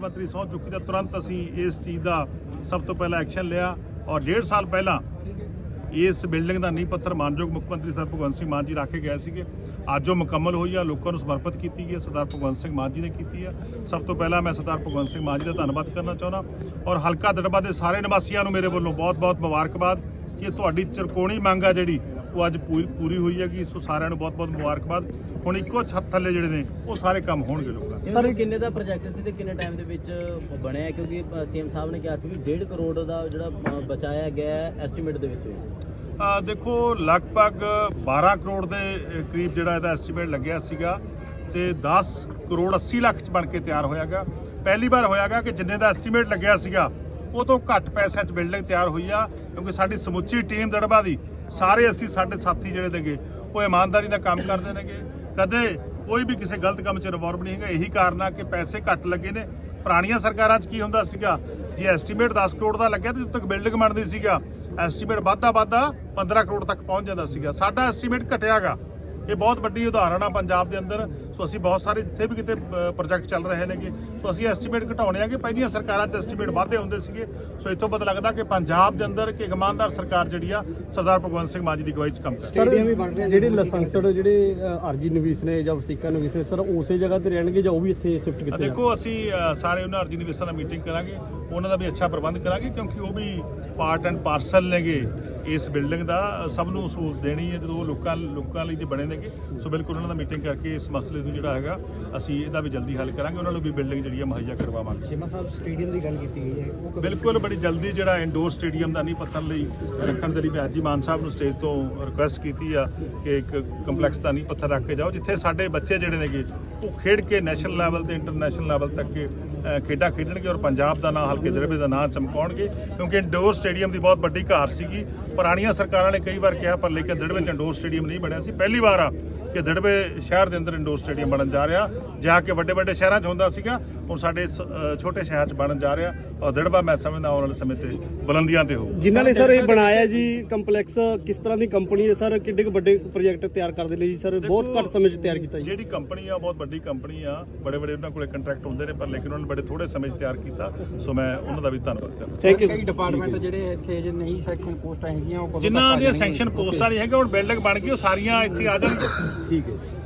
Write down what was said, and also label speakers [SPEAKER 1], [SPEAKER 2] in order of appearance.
[SPEAKER 1] ਮੰਤਰੀ ਸਹੁੰ ਚੁੱਕੀ ਦਾ ਤੁਰੰਤ ਅਸੀਂ ਇਸ ਚੀਜ਼ ਦਾ ਸਭ ਤੋਂ ਪਹਿਲਾਂ ਐਕਸ਼ਨ ਲਿਆ ਔਰ ਡੇਢ ਸਾਲ ਪਹਿਲਾਂ ਇਸ ਬਿਲਡਿੰਗ ਦਾ ਨੀਂਹ ਪੱਥਰ ਮਾਨਯੋਗ ਮੁੱਖ ਮੰਤਰੀ ਸਰ ਭਗਵੰਤ ਸਿੰਘ ਮਾਨ ਜੀ ਰੱਖ ਕੇ ਗਏ ਸੀਗੇ। ਅੱਜ ਉਹ ਮੁਕੰਮਲ ਹੋਈ ਆ, ਲੋਕਾਂ ਨੂੰ ਸਮਰਪਿਤ ਕੀਤੀ ਗਈ ਹੈ ਸਰਦਾਰ ਭਗਵੰਤ ਸਿੰਘ ਮਾਨ ਜੀ ਨੇ ਕੀਤੀ ਆ। ਸਭ ਤੋਂ ਪਹਿਲਾਂ ਮੈਂ ਸਰਦਾਰ ਭਗਵੰਤ ਸਿੰਘ ਮਾਨ ਜੀ ਦਾ ਧੰਨਵਾਦ ਕਰਨਾ ਚਾਹੁੰਦਾ ਔਰ ਹਲਕਾ ਦੜਬਾ ਦੇ ਸਾਰੇ ਨਿਵਾਸੀਆਂ ਨੂੰ ਮੇਰੇ ਵੱਲੋਂ ਬਹੁਤ-ਬਹੁਤ ਮੁਬਾਰਕਬਾਦ ਕਿ ਤੁਹਾਡੀ ਚਰਕੋਣੀ ਮੰਗ ਆ ਜਿਹੜੀ ਉਹ ਅੱਜ ਪੂਰੀ ਪੂਰੀ ਹੋਈ ਹੈ ਕਿ ਸੋ ਸਾਰਿਆਂ ਨੂੰ ਬਹੁਤ-ਬਹੁਤ ਮੁਬਾਰਕਬਾਦ। ਹੁਣ ਇੱਕੋ ਛੱਤ ਥੱਲੇ ਜਿਹੜੇ ਨੇ ਉਹ ਸਾਰੇ ਕੰਮ ਹੋਣਗੇ ਲੋਕਾਂ ਦੇ।
[SPEAKER 2] ਸਰ ਕਿੰਨੇ ਦਾ ਪ੍ਰੋਜੈਕਟ ਸੀ ਤੇ ਕਿੰਨੇ ਟਾਈਮ ਦੇ ਵਿੱਚ ਬਣਿਆ ਕਿਉਂਕਿ ਸੀਐਮ ਸਾਹਿਬ ਨੇ ਕਿਹਾ ਸੀ ਵੀ 1.5 ਕਰੋੜ ਦਾ ਜਿਹੜਾ ਬਚਾਇਆ ਗਿਆ ਐਸਟੀਮੇਟ ਦੇ ਵਿੱਚ।
[SPEAKER 1] ਦੇਖੋ ਲਗਭਗ 12 ਕਰੋੜ ਦੇ ਕਰੀਬ ਜਿਹੜਾ ਇਹਦਾ ਐਸਟੀਮੇਟ ਲੱਗਿਆ ਸੀਗਾ ਤੇ 10 ਕਰੋੜ 80 ਲੱਖ ਚ ਬਣ ਕੇ ਤਿਆਰ ਹੋਇਆਗਾ ਪਹਿਲੀ ਵਾਰ ਹੋਇਆਗਾ ਕਿ ਜਿੰਨੇ ਦਾ ਐਸਟੀਮੇਟ ਲੱਗਿਆ ਸੀਗਾ ਉਹ ਤੋਂ ਘੱਟ ਪੈਸਿਆਂ 'ਚ ਬਿਲਡਿੰਗ ਤਿਆਰ ਹੋਈ ਆ ਕਿਉਂਕਿ ਸਾਡੀ ਸਮੁੱਚੀ ਟੀਮ ਦੜਬਾ ਦੀ ਸਾਰੇ ਅਸੀਂ ਸਾਡੇ ਸਾਥੀ ਜਿਹੜੇ ਨੇਗੇ, ਉਹ ਇਮਾਨਦਾਰੀ ਦਾ ਕੰਮ ਕਰਦੇ ਨੇਗੇ। ਕਦੇ ਕੋਈ ਵੀ ਕਿਸੇ ਗਲਤ ਕੰਮ 'ਚ ਰਿਵੋਲਵ ਨਹੀਂ ਹੈਗਾ। ਇਹੀ ਕਾਰਨ ਆ ਕਿ ਪੈਸੇ ਘੱਟ ਲੱਗੇ ਨੇ। ਪੁਰਾਣੀਆਂ ਸਰਕਾਰਾਂ 'ਚ ਕੀ ਹੁੰਦਾ ਸੀਗਾ? ਜੇ ਐਸਟੀਮੇਟ 10 ਕਰੋੜ ਦਾ ਲੱਗਿਆ ਤੇ ਜਦੋਂ ਤੱਕ ਬਿਲਡਿੰਗ ਬਣਦੀ ਸੀਗਾ ਐਸਟੀਮੇਟ ਵੱਧਦਾ ਵੱਧਦਾ 15 ਕਰੋੜ ਤੱਕ ਪਹੁੰਚ ਜਾਂਦਾ ਸੀਗਾ। ਸਾਡਾ ਐਸਟੀਮੇਟ ਘਟਿਆਗਾ ਇਹ ਬਹੁਤ ਵੱਡੀ ਉਦਾਹਰਣ ਆ ਪੰਜਾਬ ਦੇ ਅੰਦਰ। ਸੋ ਅਸੀਂ ਬਹੁਤ ਸਾਰੇ ਜਿੱਥੇ ਵੀ ਕਿਤੇ ਪ੍ਰੋਜੈਕਟ ਚੱਲ ਰਹੇ ਨੇਗੇ। ਸੋ ਅਸੀਂ ਐਸਟੀਮੇਟ ਘਟਾਉਣੇ ਆ ਕਿ ਪਹਿਲੀਆਂ ਸਰਕਾਰਾਂ 'ਚ ਐਸਟੀਮੇਟ ਵਾਧੇ ਹੁੰਦੇ ਸੀਗੇ। ਸੋ ਇੱਥੋਂ ਪਤਾ ਲੱਗਦਾ ਕਿ ਪੰਜਾਬ ਦੇ ਅੰਦਰ ਕਿ ਇਮਾਨਦਾਰ ਸਰਕਾਰ ਜਿਹੜੀ ਆ ਸਰਦਾਰ ਭਗਵੰਤ ਸਿੰਘ ਮਾਨ ਜੀ ਦੀ ਅਗਵਾਈ 'ਚ ਕੰਮ ਕਰ
[SPEAKER 3] ਸਟੇਡੀਅਮ ਵੀ ਬਣ ਰਿਹਾ ਜਿਹੜੇ ਲਾਇਸੈਂਸਡ ਜਿਹੜੇ ਅਰਜੀ ਨਵੀਸ ਨੇ ਜਾਂ ਵਸੀਕਾ ਨਵੀਸ ਨੇ ਸਰ ਉਸੇ ਜਗ੍ਹਾ ਤੇ ਰਹਿਣਗੇ ਜਾਂ ਉਹ ਵੀ ਇੱਥੇ ਸ਼ਿਫਟ ਕੀਤੇ
[SPEAKER 1] ਦੇਖੋ ਅਸੀਂ ਸਾਰੇ ਉਹਨਾਂ ਅਰਜੀ ਨਿਵੇਸ਼ਾਂ ਨਾਲ ਮੀਟਿੰਗ ਕਰਾਂਗੇ। ਉਹਨਾਂ ਦਾ ਵੀ ਅੱਛਾ ਪ੍ਰਬੰਧ ਕਰਾਂਗੇ ਕਿਉਂਕਿ ਉਹ ਵੀ ਪਾਰਟ ਐਂਡ ਪਾਰਸਲ ਨੇਗੇ। ਇਸ ਬਿਲਡਿੰਗ ਦਾ ਸਭ ਨੂੰ ਸਹੂਲਤ ਦੇਣੀ ਹੈ ਜਦੋਂ ਲੋਕਾਂ ਲੋਕਾਂ ਲਈ ਜੇ ਬਣੇ ਨੇਗੇ। ਸੋ ਬਿਲਕੁਲ ਉਹਨਾਂ ਦਾ ਮੀਟਿੰਗ ਕਰਕੇ ਇਸ ਮਸਲੇ ਨੂੰ ਜਿਹੜਾ ਹੈਗਾ ਅਸੀਂ ਇਹਦਾ ਵੀ ਜਲਦੀ ਹੱਲ ਕਰਾਂਗੇ ਉਹਨਾਂ ਨੂੰ ਵੀ ਬਿਲਡਿੰਗ ਜਿਹੜੀ ਹੈ ਮੁਹੱਈਆ ਕਰਵਾਵਾਂਗੇ।
[SPEAKER 3] ਸ਼ਿਮਾ ਸਾਹਿਬ ਸਟੇਡੀਅਮ ਦੀ ਗੱਲ ਕੀਤੀ ਗਈ ਹੈ। ਉਹ
[SPEAKER 1] ਬਿਲਕੁਲ ਬੜੀ ਜਲਦੀ ਜਿਹੜਾ ਇੰਡੋਰ ਸਟੇਡੀਅਮ ਦਾ ਨਹੀਂ ਪੱਤਰ ਲਈ ਰੱਖਣ ਦੇ ਲਈ ਮੈਂ ਅੱਜ ਹੀ ਮਾਨ ਸਾਹਿਬ ਨੂੰ ਸਟੇਜ ਤੋਂ ਰਿਕੁਐਸਟ ਕੀਤੀ ਆ ਕਿ ਇੱਕ ਕੰਪਲੈਕਸ ਦਾ ਨਹੀਂ ਪੱਥਰ ਰੱਖ ਕੇ ਜਾਓ ਜਿੱਥੇ ਸਾਡੇ ਬੱਚੇ ਜਿਹੜੇ ਨੇਗੇ ਉਹ ਖੇਡ ਕੇ ਨੈਸ਼ਨਲ ਲੈਵਲ ਤੇ ਇੰਟਰਨੈਸ਼ਨਲ ਲੈਵਲ ਤੱਕ ਅ, ਖੇਡਾਂ ਖੇਡਣਗੇ ਔਰ ਪੰਜਾਬ ਦਾ ਨਾਂ ਹਲਕੇ ਦਰਬੇ ਦਾ ਨਾਂ ਚਮਕਾਉਣਗੇ ਕਿਉਂਕਿ ਇੰਡੋਰ ਸਟੇਡੀਅਮ ਦੀ ਬਹੁਤ ਵੱਡੀ ਘਾਰ ਸੀਗੀ। ਪੁਰਾਣੀਆਂ ਸਰਕਾਰਾਂ ਨੇ ਕਈ ਵਾਰ ਕਿਹਾ ਪਰ ਲੇਕਿਨ ਦੜਬੇ ਚ ਇੰਡੋਰ ਸਟੇਡੀਅਮ ਨਹੀਂ ਬਣਿਆ ਸੀ। ਪਹਿਲੀ ਵਾਰ ਆ ਕਿ ਦੜਬੇ ਸ਼ਹਿਰ ਦੇ ਅੰਦਰ ਇੰਡੋਰ ਸਟੇਡੀਅਮ ਬਣਨ ਜਾ ਰਿਹਾ। ਜਾ ਕੇ ਵੱਡੇ ਵੱਡੇ ਸ਼ਹਿਰਾਂ 'ਚ ਹੁੰਦਾ ਸੀਗਾ ਹੁਣ ਸਾਡੇ ਛੋਟੇ ਸ਼ਹਿਰ 'ਚ ਬਣਨ ਜਾ ਰਿਹਾ ਔਰ ਦੜਬਾ ਮੈਂ ਸਮਝਦਾ ਆਉਣ ਵਾਲੇ ਸਮੇਂ ਤੇ ਬੁਲੰਦੀਆਂ ਤੇ ਹੋ
[SPEAKER 3] ਜਿਨ੍ਹਾਂ ਨੇ ਸਰ ਇਹ ਬਣਾਇਆ ਜੀ ਕੰਪਲੈਕਸ ਕਿਸ ਤਰ੍ਹਾਂ ਦੀ ਕੰਪਨੀ ਹੈ ਸਰ? ਕਿੱਡੇ ਕੁ ਵੱਡੇ ਪ੍ਰੋਜੈਕਟ ਤਿਆਰ ਕਰਦੇ ਨੇ ਜੀ ਸਰ? ਬਹੁਤ ਘੱਟ ਸਮੇਂ 'ਚ ਤਿਆਰ ਕੀਤਾ ਜੀ।
[SPEAKER 1] ਜਿਹੜੀ ਕੰਪਨੀ ਆ ਬਹੁਤ ਵੱਡੀ ਕੰਪਨੀ ਆ। ਬੜੇ ਬੜੇ ਉਹਨਾਂ ਕੋਲੇ ਕੰਟਰੈਕਟ ਹੁੰਦੇ ਨੇ ਪਰ ਲੇਕਿਨ ਉਹਨਾਂ ਨੇ ਬੜੇ ਥੋੜੇ ਸਮੇਂ 'ਚ ਤਿਆਰ ਕੀਤਾ। ਸੋ ਮੈਂ ਉਹਨਾਂ ਦਾ ਵੀ ਧੰਨਵਾਦ ਕਰਦਾ।
[SPEAKER 3] ਥੈਂਕ ਯੂ
[SPEAKER 4] ਕਈ ਡਿਪਾਰਟਮੈਂਟ ਜਿਹੜੇ ਇੱਥੇ ਜੇ ਨਹੀਂ ਸੈਕਸ਼ਨ ਪੋਸਟਾਂ ਹੈਗੀਆਂ ਉਹ
[SPEAKER 1] ਜਿਨ੍ਹਾਂ ਦੀਆਂ? ਸੈਂਕਸ਼ਨ ਪੋਸਟਾਂ ਨਹੀਂ ਹੈਗੀਆਂ ਹੁਣ ਬਿਲਡਿੰਗ ਬਣ ਗਈ ਉਹ ਸਾਰੀਆਂ ਇੱਥੇ ਆ ਜਾਣਗੀਆਂ।
[SPEAKER 3] ਠੀਕ ਹੈ